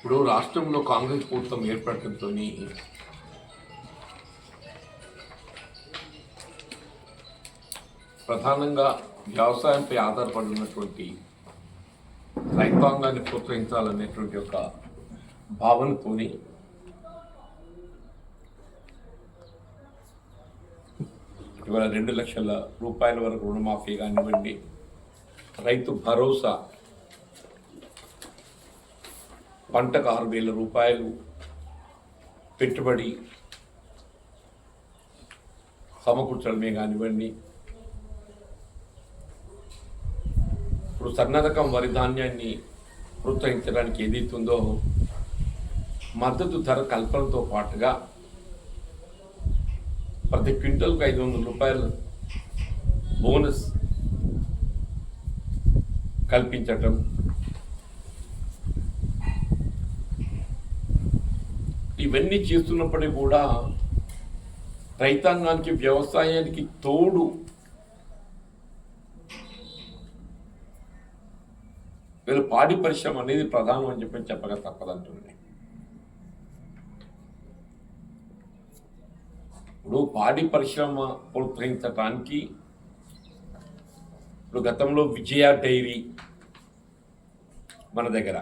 ఇప్పుడు రాష్ట్రంలో కాంగ్రెస్ ప్రభుత్వం ఏర్పడటంతో ప్రధానంగా వ్యవసాయంపై ఆధారపడి ఉన్నటువంటి రైతాంగాన్ని ప్రోత్సహించాలనేటువంటి ఒక భావనతోని ఇవాళ రెండు లక్షల రూపాయల వరకు రుణమాఫీ కానివ్వండి రైతు భరోసా పంటకు ఆరు వేల రూపాయలు పెట్టుబడి సమకూర్చడమే కానివ్వండి. ఇప్పుడు సన్నరకం వరి ధాన్యాన్ని ప్రోత్సహించడానికి ఏదైతుందో మద్దతు ధర కల్పనతో పాటుగా ప్రతి క్వింటల్కు ఐదు వందల రూపాయలు బోనస్ కల్పించటం ఇవన్నీ చేస్తున్నప్పటికీ కూడా రైతాంగానికి వ్యవసాయానికి తోడు వీళ్ళు పాడి పరిశ్రమ అనేది ప్రధానం అని చెప్పి చెప్పక తప్పదంటుంది ఇప్పుడు పాడి పరిశ్రమ ప్రోత్సహించటానికి ఇప్పుడు గతంలో విజయ డైరీ మన దగ్గర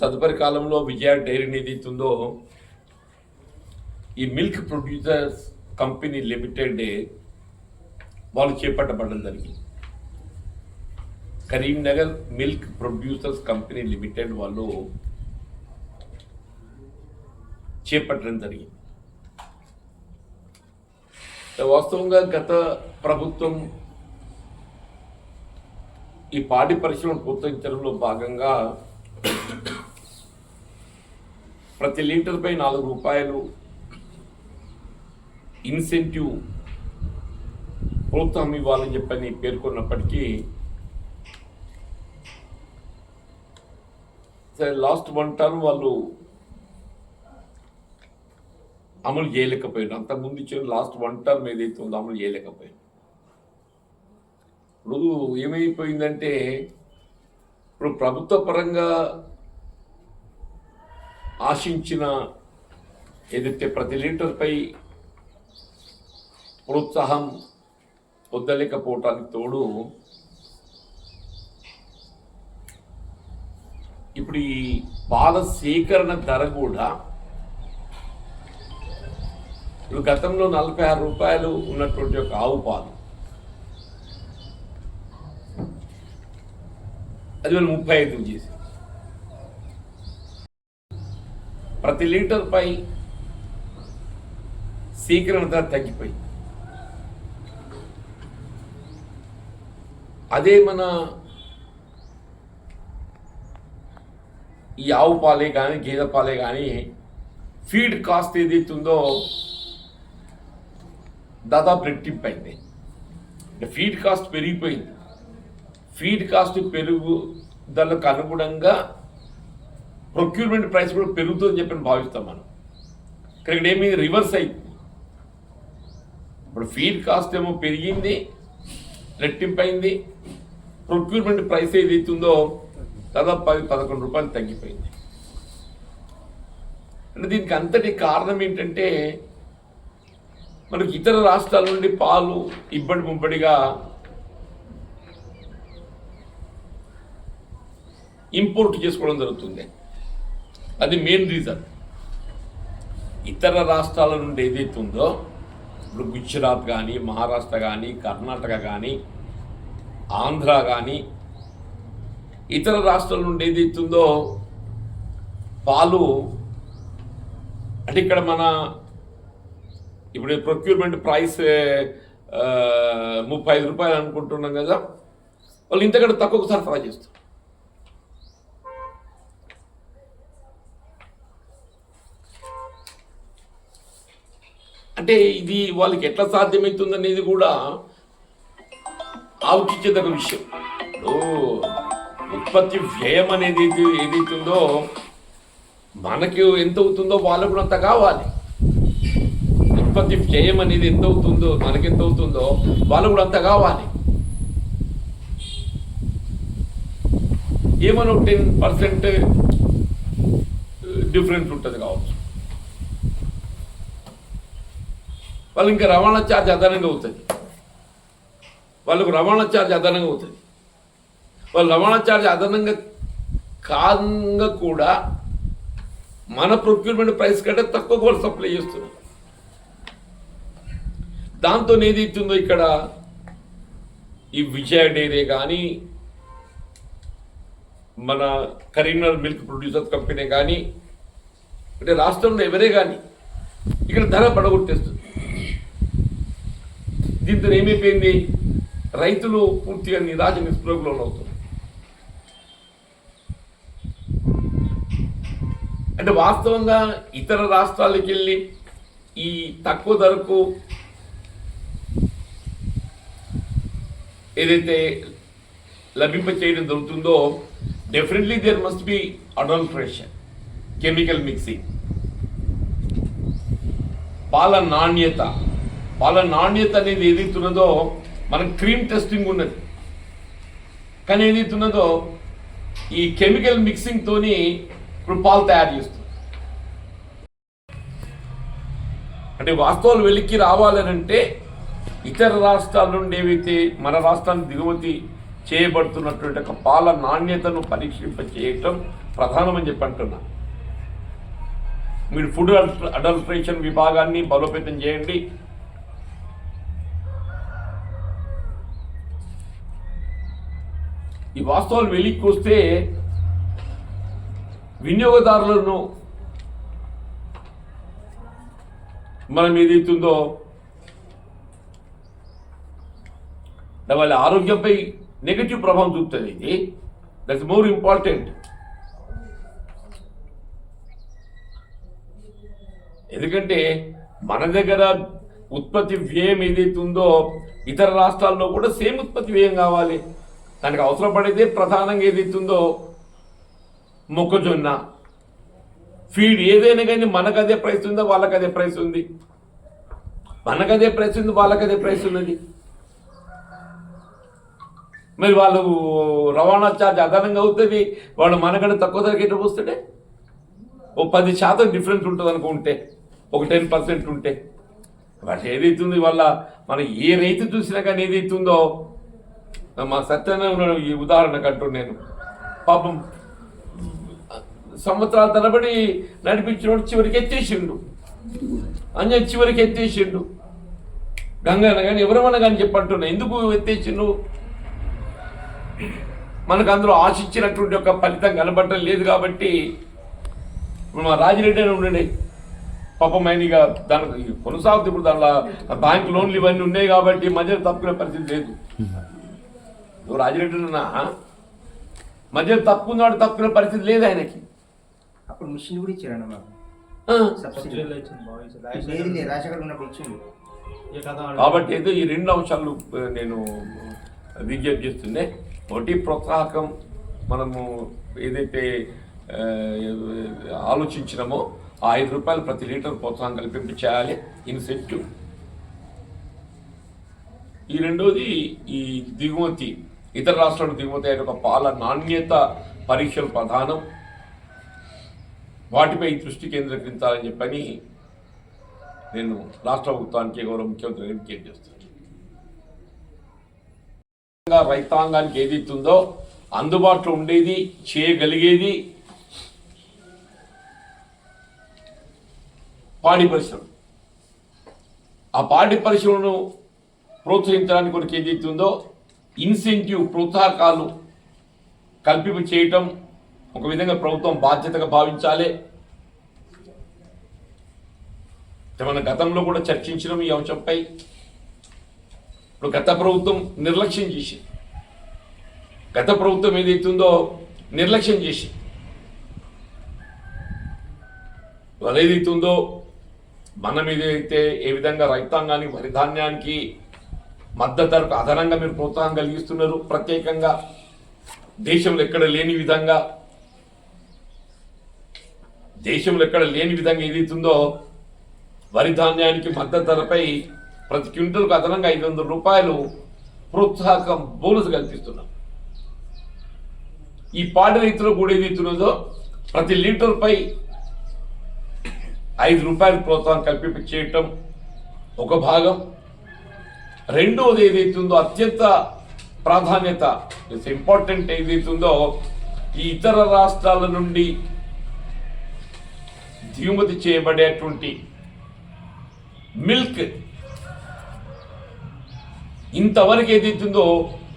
తదుపరి కాలంలో విజయ డైరీని ఏదైతుందో ఈ మిల్క్ ప్రొడ్యూసర్స్ కంపెనీ లిమిటెడ్ వాళ్ళు చేపట్టబడడం జరిగింది. Karimnagar milk producers company limited వాళ్ళు చేపట్టడం జరిగింది. వాస్తవంగా గత ప్రభుత్వం ఈ పాడి పరిశ్రమను ప్రోత్సహించడంలో భాగంగా ప్రతి లీటర్ పై నాలుగు రూపాయలు ఇన్సెంటివ్ ప్రోత్సాహం ఇవ్వాలని చెప్పని పేర్కొన్నప్పటికీ సరే లాస్ట్ వన్ టర్మ్ వాళ్ళు అమలు చేయలేకపోయారు అంతకుముందు ఇచ్చిన లాస్ట్ వన్ టర్మ్ ఏదైతే ఉందో అమలు చేయలేకపోయారు ఇప్పుడు ఏమైపోయిందంటే ఇప్పుడు ప్రభుత్వ పరంగా ఆశించిన ఏదైతే ప్రతి లీటర్పై ప్రోత్సాహం పొందలేకపోవటానికి తోడు ఇప్పుడు ఈ పాల సేకరణ ధర కూడా ఇప్పుడు గతంలో నలభై ఆరు రూపాయలు ఉన్నటువంటి ఒక ఆవు పాలు. అది వాళ్ళు ముప్పై ఐదు చేసి ప్రతి లీటర్ పై సేకరణ ధర తగ్గిపోయింది. అదే మన ఈ ఆవు పాలే కానీ గేదె పాలే కానీ ఫీడ్ కాస్ట్ ఏదైతుందో దాదాపు రెట్టింపు అయింది. ఫీడ్ కాస్ట్ పెరిగిపోయింది. ఫీడ్ కాస్ట్ పెరుగుదలకు అనుగుణంగా ప్రొక్యూర్మెంట్ ప్రైస్ కూడా పెరుగుతుందని చెప్పి భావిస్తాం మనం. ఇక్కడ ఇక్కడ ఏమి రివర్స్ అయింది. ఇప్పుడు ఫీడ్ కాస్ట్ ఏమో పెరిగింది రెట్టింపైంది. ప్రొక్యూర్మెంట్ ప్రైస్ ఏదైతుందో దాదాపు పది పదకొండు రూపాయలు తగ్గిపోయింది. అంటే దీనికి అంతటి కారణం ఏంటంటే మనకి ఇతర రాష్ట్రాల నుండి పాలు ఇబ్బడి ముబ్బడిగా ఇంపోర్ట్ చేసుకోవడం జరుగుతుంది. అది మెయిన్ రీజన్ ఇతర రాష్ట్రాల నుండి ఏదైతే ఉందో ఇప్పుడు గుజరాత్ కానీ మహారాష్ట్ర కానీ కర్ణాటక కానీ ఆంధ్ర కానీ ఇతర రాష్ట్రాల నుండి ఏదైతే ఉందో పాలు అంటే ఇక్కడ మన ఇప్పుడు ప్రొక్యూర్మెంట్ ప్రైస్ ముప్పై ఐదు రూపాయలు అనుకుంటున్నాం కదా వాళ్ళు ఇంతకంటే తక్కువ సరఫరా చేస్తారు. అంటే ఇది వాళ్ళకి ఎట్లా సాధ్యమవుతుంది అనేది కూడా ఆలోచించేదగ్గ విషయం. ఉత్పత్తి వ్యయం అనేది ఏదైతుందో మనకి ఎంత అవుతుందో వాళ్ళకు కూడా అంత కావాలి. ఉత్పత్తి వ్యయం అనేది ఎంత అవుతుందో మనకి ఎంత అవుతుందో వాళ్ళకు కూడా అంత కావాలి. ఏమన్నా టెన్ పర్సెంట్ డిఫరెన్స్ ఉంటుంది కావచ్చు. వాళ్ళు ఇంకా రవాణా ఛార్జ్ అదనంగా అవుతుంది వాళ్ళకు రవాణా ఛార్జ్ అదనంగా అవుతుంది వాళ్ళు రవాణా ఛార్జ్ అదనంగా కాగా కూడా మన ప్రొక్యూర్మెంట్ ప్రైస్ కంటే తక్కువ కూడా సప్లై చేస్తున్నారు దాంతో ఏదైతుందో ఇక్కడ ఈ విజయ డైరీ కానీ మన కరీంనగర్ మిల్క్ ప్రొడ్యూసర్ కంపెనీ కానీ అంటే రాష్ట్రంలో ఎవరే కానీ ఇక్కడ ధర పడగొట్టేస్తుంది. దీంతో ఏమైపోయింది? రైతులు పూర్తిగా నిరాశ నిస్పృహకు అవుతుంది అంటే వాస్తవంగా ఇతర రాష్ట్రాలకు వెళ్ళి ఈ తక్కువ ధరకు ఏదైతే లభింప చేయడం జరుగుతుందో definitely there must be adulteration chemical mixing పాల నాణ్యత పాల నాణ్యత అనేది ఏదైతున్నదో మన క్రీమ్ టెస్టింగ్ ఉన్నది. కానీ ఏదైతున్నదో ఈ కెమికల్ మిక్సింగ్తోని ఇప్పుడు పాలు తయారు చేస్తుంది అంటే వాస్తవాలు వెలికి రావాలనంటే ఇతర రాష్ట్రాల నుండి ఏవైతే మన రాష్ట్రానికి దిగుమతి చేయబడుతున్నటువంటి ఒక పాల నాణ్యతను పరీక్షింప చేయటం ప్రధానమని చెప్పి అంటున్నా. మీరు ఫుడ్ అడల్ట్రేషన్ విభాగాన్ని బలోపేతం చేయండి. ఈ వాస్తవాలు వెలికి వస్తే వినియోగదారులను మనం ఏదైతుందో వాళ్ళ ఆరోగ్యంపై నెగటివ్ ప్రభావం చూపుతుంది. ఇది దట్స్ మోర్ ఇంపార్టెంట్ ఎందుకంటే మన దగ్గర ఉత్పత్తి వ్యయం ఏదైతుందో ఇతర రాష్ట్రాల్లో కూడా సేమ్ ఉత్పత్తి వ్యయం కావాలి. దానికి అవసరం పడితే ప్రధానంగా ఏది ఇస్తుందో? మొక్కజొన్న. ఫీడ్ ఏదైనా కానీ మనకు అదే ప్రైస్ ఉందో? వాళ్ళకి అదే ప్రైస్ ఉంది. మనకు అదే ప్రైస్ ఉంది వాళ్ళకి అదే ప్రైస్ ఉన్నది. మరి వాళ్ళు రవాణా ఛార్జ్ అదనంగా అవుతుంది? వాళ్ళు మనకంటే తక్కువ ధరకి ఎట్లా పోస్తుంటే ఓ పది శాతం డిఫరెన్స్ ఉంటుంది అనుకుంటే ఒక టెన్ పర్సెంట్ ఉంటే. వాటి ఏదైతుంది వాళ్ళ మనం ఏ రైతు చూసినా కానీ ఏదైతుందో మా సత్యనారాయణ ఈ ఉదాహరణకు అంటూ నేను. పాపం సంవత్సరాల తరబడి నడిపించినోడు చివరికి ఎత్తేసిండు. అంజ చివరికి ఎత్తేసిండు. గంగన్న కానీ ఎవరమన్నా కానీ చెప్పంటున్నా ఎందుకు ఎత్తేసిండు? మనకు అందులో ఆశించినటువంటి ఒక ఫలితం కనబడటం లేదు కాబట్టి మా రాజిరెడ్డి అని ఉండండి పాపం ఆయన ఇక దానికి కొనసాగుతుంది ఇప్పుడు దానిలో బ్యాంక్ లోన్లు ఇవన్నీ ఉన్నాయి కాబట్టి మధ్యలో తప్పుకునే పరిస్థితి లేదు. నువ్వు రాజిరెడ్డి ఉన్నా మధ్యలో తప్పుకున్నాడు తప్పుకునే పరిస్థితి లేదు ఆయనకి. అప్పుడు మిషన్ కూడా ఇచ్చారన్న మాకు సబ్సిడీలో. ఇచ్చింది బాగా. రాజశేఖర్ ఉన్నప్పుడు కాబట్టి ఏదో ఈ రెండు అంశాలు నేను విజ్ఞప్తి చేస్తుండే. ఒకటి ప్రోత్సాహకం మనము ఏదైతే ఆలోచించినామో ఆ ఐదు రూపాయలు ప్రతి లీటర్ ప్రోత్సాహం కల్పింపు చేయాలి. ఇన్సెంటివ్ ఈ రెండోది ఈ దిగుమతి. ఇతర రాష్ట్రాలకు దిగుమతి అయిన ఒక పాల నాణ్యత పరీక్షలు ప్రధానం. వాటిపై దృష్టి కేంద్రీకరించాలని చెప్పని నేను రాష్ట్ర ప్రభుత్వానికి గౌరవ ముఖ్యమంత్రి గారికి విజ్ఞప్తి చేస్తాను రైతాంగానికి ఏదైతుందో అందుబాటులో ఉండేది చేయగలిగేది పాడి పరిశ్రమ. ఆ పాడి పరిశ్రమను ప్రోత్సహించడానికి కొరకు ఏదైతుందో ఇన్సెంటివ్ ప్రోత్సాహకాలు కల్పింప చేయటం ఒక విధంగా ప్రభుత్వం బాధ్యతగా భావించాలి. మన గతంలో కూడా చర్చించడం ఈ అంశంపై. ఇప్పుడు గత ప్రభుత్వం నిర్లక్ష్యం చేసి గత ప్రభుత్వం ఏదైతుందో నిర్లక్ష్యం చేసి వాళ్ళు ఏదైతుందో మనం ఏదైతే ఏ విధంగా రైతాంగానికి వరిధాన్యానికి మద్దతు ధరకు అదనంగా మీరు ప్రోత్సాహం కలిగిస్తున్నారు. ప్రత్యేకంగా దేశంలో ఎక్కడ లేని విధంగా దేశంలో ఎక్కడ లేని విధంగా ఏదైతుందో వరి ధాన్యానికి మద్దతు ధరపై ప్రతి క్వింటల్కు అదనంగా ఐదు వందల రూపాయలు ప్రోత్సాహకం బోనస్ కల్పిస్తున్నాం. ఈ పాడి రైతులు కూడా ఏదైతున్నదో ప్రతి లీటర్పై ఐదు రూపాయలు ప్రోత్సాహం కల్పించేయటం ఒక భాగం. రెండవది ఏదైతుందో అత్యంత ప్రాధాన్యత. ఇట్స్ ఇంపార్టెంట్ ఏదైతుందో ఈ ఇతర రాష్ట్రాల నుండి దిగుమతి చేయబడేటువంటి మిల్క్. ఇంతవరకు ఏదైతుందో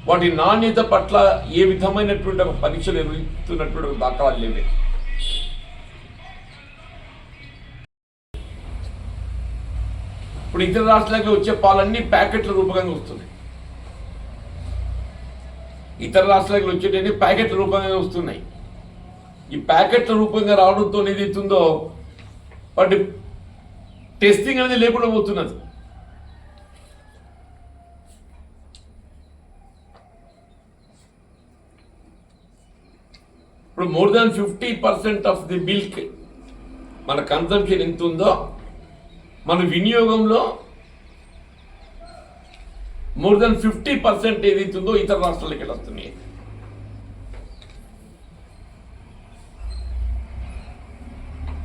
వాటి నాణ్యత పట్ల ఏ విధమైనటువంటి ఒక పరీక్షలు ఎదుగుతున్నటువంటి దాఖలాలు లేవే. ఇప్పుడు ఇతర రాష్ట్రాలకు వచ్చే పాలన్నీ ప్యాకెట్ల రూపకంగా వస్తున్నాయి. ఇతర రాష్ట్రాలకు వచ్చేటన్ని ప్యాకెట్ల రూపంగా వస్తున్నాయి. ఈ ప్యాకెట్ల రూపంగా రావడంతో ఏదైతుందో వాటి టెస్టింగ్ అనేది లేకుండా పోతున్నది. ఇప్పుడు more than fifty percent of the milk మన కన్సంప్షన్ ఎంత ఉందో మన వినియోగంలో మోర్ దెన్ ఫిఫ్టీ పర్సెంట్ ఏదైతుందో ఇతర రాష్ట్రాలకి వెళ్ళి వస్తున్నాయి.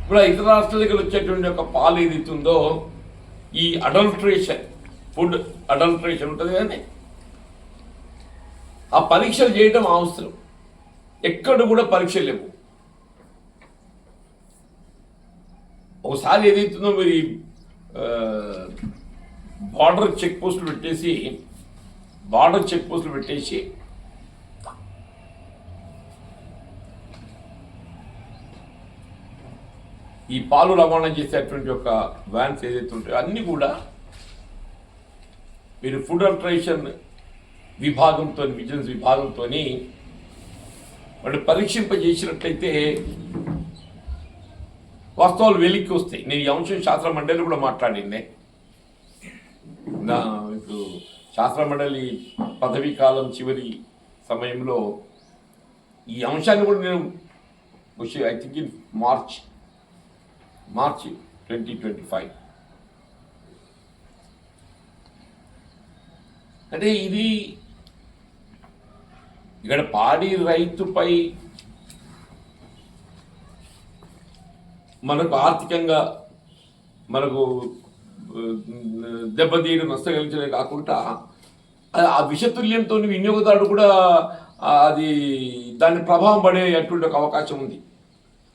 ఇప్పుడు ఇతర రాష్ట్రాలకి వచ్చేటువంటి ఒక పాలు ఏదైతుందో ఈ అడల్ట్రేషన్ ఫుడ్ అడల్ట్రేషన్ ఉంటుంది కానీ ఆ పరీక్షలు చేయడం అవసరం. ఎక్కడ కూడా పరీక్షలు లేవు. ఒకసారి ఏదైతుందో మీరు బార్డర్ చెక్ పోస్టులు పెట్టేసి బార్డర్ చెక్ పోస్టులు పెట్టేసి ఈ పాలు రవాణా చేసేటువంటి ఒక వ్యాన్స్ ఏదైతే ఉంటాయో అన్నీ కూడా మీరు ఫుడ్ అల్ట్రేషన్ విభాగంతో విజిలెన్స్ విభాగంతో వాళ్ళు పరీక్షింపజేసినట్లయితే వాస్తవాలు వెలికి వస్తాయి. నేను ఈ అంశం శాస్త్ర మండలి కూడా మాట్లాడిందే. నా ఇప్పుడు శాస్త్ర మండలి పదవీ కాలం చివరి సమయంలో ఈ అంశాన్ని కూడా నేను I think in March March twenty twenty five. అంటే ఇది ఇక్కడ పాడి రైతుపై మనకు ఆర్థికంగా మనకు దెబ్బతీయడం నష్టం కలిగించడమే కాకుండా ఆ- ఆ విషతుల్యంతో వినియోగదారుడు కూడా అది దాని ప్రభావం పడే అటువంటి ఒక అవకాశం ఉంది.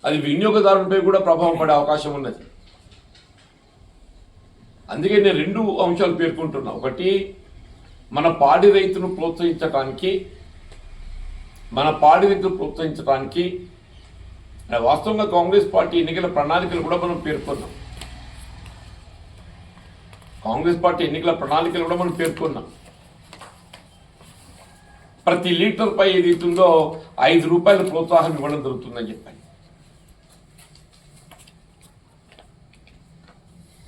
అది వినియోగదారునిపై కూడా ప్రభావం పడే అవకాశం ఉన్నది. అందుకే నేను రెండు అంశాలు పేర్కొంటున్నా. ఒకటి మన పాడి రైతును ప్రోత్సహించడానికి మన పాడి రైతును ప్రోత్సహించడానికి వాస్తవంగా కాంగ్రెస్ పార్టీ ఎన్నికల ప్రణాళికలు కూడా మనం పేర్కొన్నాం. కాంగ్రెస్ పార్టీ ఎన్నికల ప్రణాళికలు కూడా మనం పేర్కొన్నాం. ప్రతి లీటర్ పై ఏదైతుందో ఐదు రూపాయల ప్రోత్సాహం ఇవ్వడం జరుగుతుందని చెప్పాలి.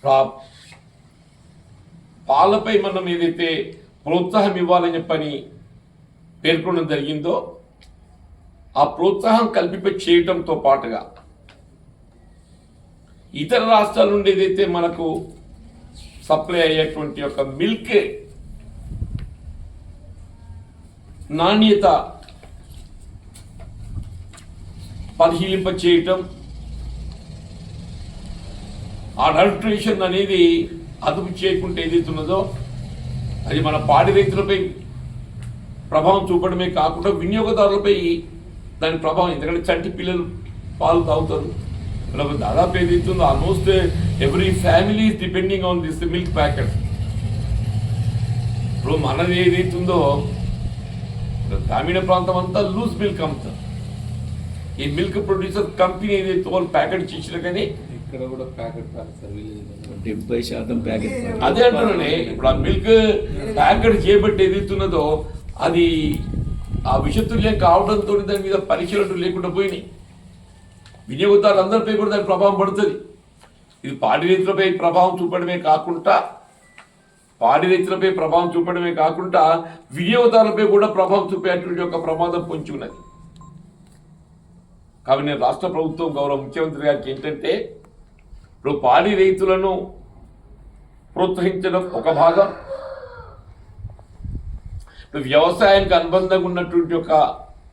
రా- పాలపై మనం ఏదైతే ప్రోత్సాహం ఇవ్వాలని చెప్పని పేర్కొనడం జరిగిందో ఆ ప్రోత్సాహం కల్పింప చేయటంతో పాటుగా ఇతర రాష్ట్రాల నుండి ఏదైతే మనకు సప్లై అయ్యేటువంటి యొక్క మిల్క్ నాణ్యత పరిశీలింప చేయటం అడల్ట్రేషన్ అనేది అదుపు చేయకుండా ఏదైతే ఉన్నదో అది మన పాడి రైతులపై ప్రభావం చూపడమే కాకుండా వినియోగదారులపై దాని ప్రభావం ఎందుకంటే చంటి పిల్లలు పాలు తాగుతారు. మనకు దాదాపు ఏదైతుందో almost every family is depending on this milk packet ఇప్పుడు మనది ఏదైతుందో గ్రామీణ ప్రాంతం అంతా లూజ్ మిల్క్ అమ్ముతారు. ఈ మిల్క్ ప్రొడ్యూసర్ కంపెనీ ఏదైతే వాళ్ళు ప్యాకెట్ చేసిన కానీ ఇక్కడ కూడా ప్యాకెట్ డెబ్బై శాతం ప్యాకెట్. అదే అంటున్నానే ఇప్పుడు ఆ మిల్క్ ప్యాకెట్ చేయబట్టి ఏదైతున్నదో అది ఆ విషతుల్యం కావడంతో దాని మీద పరీక్షలు లేకుండా పోయినాయి. వినియోగదారులందరిపై కూడా దాని ప్రభావం పడుతుంది. ఇది పాడి రైతులపై ప్రభావం చూపడమే కాకుండా పాడి రైతులపై ప్రభావం చూపడమే కాకుండా వినియోగదారులపై కూడా ప్రభావం చూపేటువంటి ఒక ప్రమాదం పొంచి ఉన్నది. కాబట్టి నేను రాష్ట్ర ప్రభుత్వం గౌరవ ముఖ్యమంత్రి గారికి ఏంటంటే ఇప్పుడు పాడి రైతులను ప్రోత్సహించడం ఒక భాగం. వ్యవసాయానికి అనుబంధంగా ఉన్నటువంటి ఒక